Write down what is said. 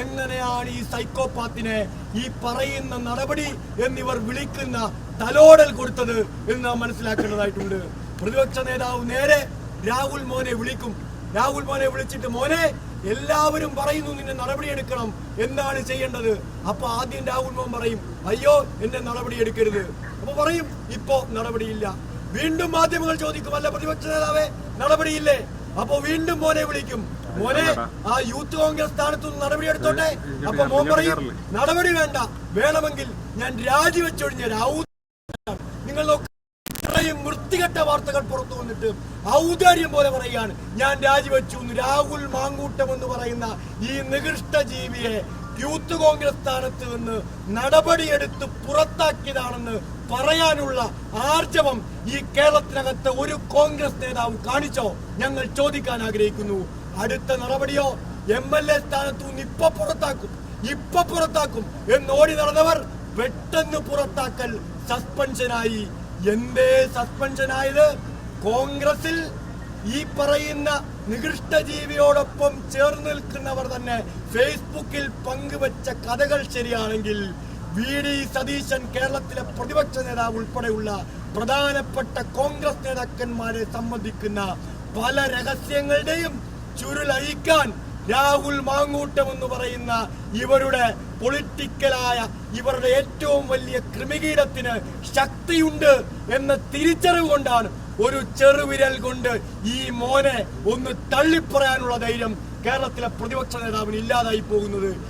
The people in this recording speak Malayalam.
എങ്ങനെയാണ് ഈ സൈക്കോപാത്തിനെ ഈ പറയുന്ന നടപടി എന്നിവർ വിളിക്കുന്ന തലോടൽ കൊടുത്തത് എന്ന് നാം മനസ്സിലാക്കേണ്ടതായിട്ടുണ്ട്. പ്രതിപക്ഷ നേതാവ് നേരെ രാഹുൽ മോനെ വിളിക്കും. രാഹുൽ മോനെ വിളിച്ചിട്ട് മോനെ എല്ലാവരും പറയുന്നു നിന്നെ നടപടി എടുക്കണം എന്താണ് ചെയ്യേണ്ടത്? അപ്പൊ ആദ്യം രാഹുൽ മോൻ പറയും അയ്യോ എന്റെ നടപടി എടുക്കരുത് അപ്പൊ പറയും ഇപ്പോ നടപടിയില്ല. വീണ്ടും മാധ്യമങ്ങൾ ചോദിക്കും അല്ല പ്രതിപക്ഷ നേതാവേ നടപടിയില്ലേ? അപ്പൊ വീണ്ടും മോനെ വിളിക്കും. മോനെ ആ യൂത്ത് കോൺഗ്രസ് സ്ഥാനത്തു നിന്ന് നടപടി എടുത്തോട്ടെ? അപ്പൊ മോൻ പറയും നടപടി വേണ്ട. വേണമെങ്കിൽ ഞാൻ രാജിവെച്ചൊഴിഞ്ഞ നിങ്ങൾ ഇത്രയും വൃത്തികെട്ട വാർത്തകൾ പുറത്തു വന്നിട്ട് ഔദാര്യം പോലെ പറയുകയാണ്. ഞാൻ രാജിവെച്ചു രാഹുൽ മാങ്കൂട്ടം എന്ന് പറയുന്ന ഈ നികൃഷ്ട ജീവിയെ യൂത്ത് കോൺഗ്രസ് സ്ഥാനത്ത് നിന്ന് നടപടിയെടുത്ത് പുറത്താക്കിയതാണെന്ന് പറയാനുള്ള ആർജവം ഈ കേരളത്തിനകത്ത് ഒരു കോൺഗ്രസ് നേതാവ് കാണിച്ചോ? ഞങ്ങൾ ചോദിക്കാൻ ആഗ്രഹിക്കുന്നു. അടുത്ത നടപടിയോ എം എൽ എ സ്ഥാനത്തു നിന്ന് ഇപ്പൊ പുറത്താക്കും. ഇപ്പൊ പുറത്താക്കും. എന്ന് ഓടി നടന്നവർ പെട്ടെന്ന് പുറത്താക്കൽ സസ്പെൻഷനായി. എന്തേ സസ്പെൻഷനായത്? കോൺഗ്രസിൽ ഈ പറയുന്ന നികൃഷ്ട ജീവിയോടൊപ്പം ചേർന്ന് നിൽക്കുന്നവർ തന്നെ ഫേസ്ബുക്കിൽ പങ്കുവച്ച കഥകൾ ശരിയാണെങ്കിൽ വി ഡി സതീശൻ കേരളത്തിലെ പ്രതിപക്ഷ നേതാവ് ഉൾപ്പെടെയുള്ള പ്രധാനപ്പെട്ട കോൺഗ്രസ് നേതാക്കന്മാരെ സംബന്ധിക്കുന്ന പല രഹസ്യങ്ങളുടെയും ചുരുളഴിക്കാൻ രാഹുൽ മാങ്ങൂട്ടം എന്ന് പറയുന്ന ഇവരുടെ പൊളിറ്റിക്കലായ ഇവരുടെ ഏറ്റവും വലിയ ക്രിമികീടത്തിന് ശക്തിയുണ്ട് എന്ന തിരിച്ചറിവ് കൊണ്ടാണ് ഒരു ചെറുവിരൽ കൊണ്ട് ഈ മോനെ ഒന്ന് തള്ളിപ്പറയാനുള്ള ധൈര്യം കേരളത്തിലെ പ്രതിപക്ഷ നേതാവിന് ഇല്ലാതായി പോകുന്നത്.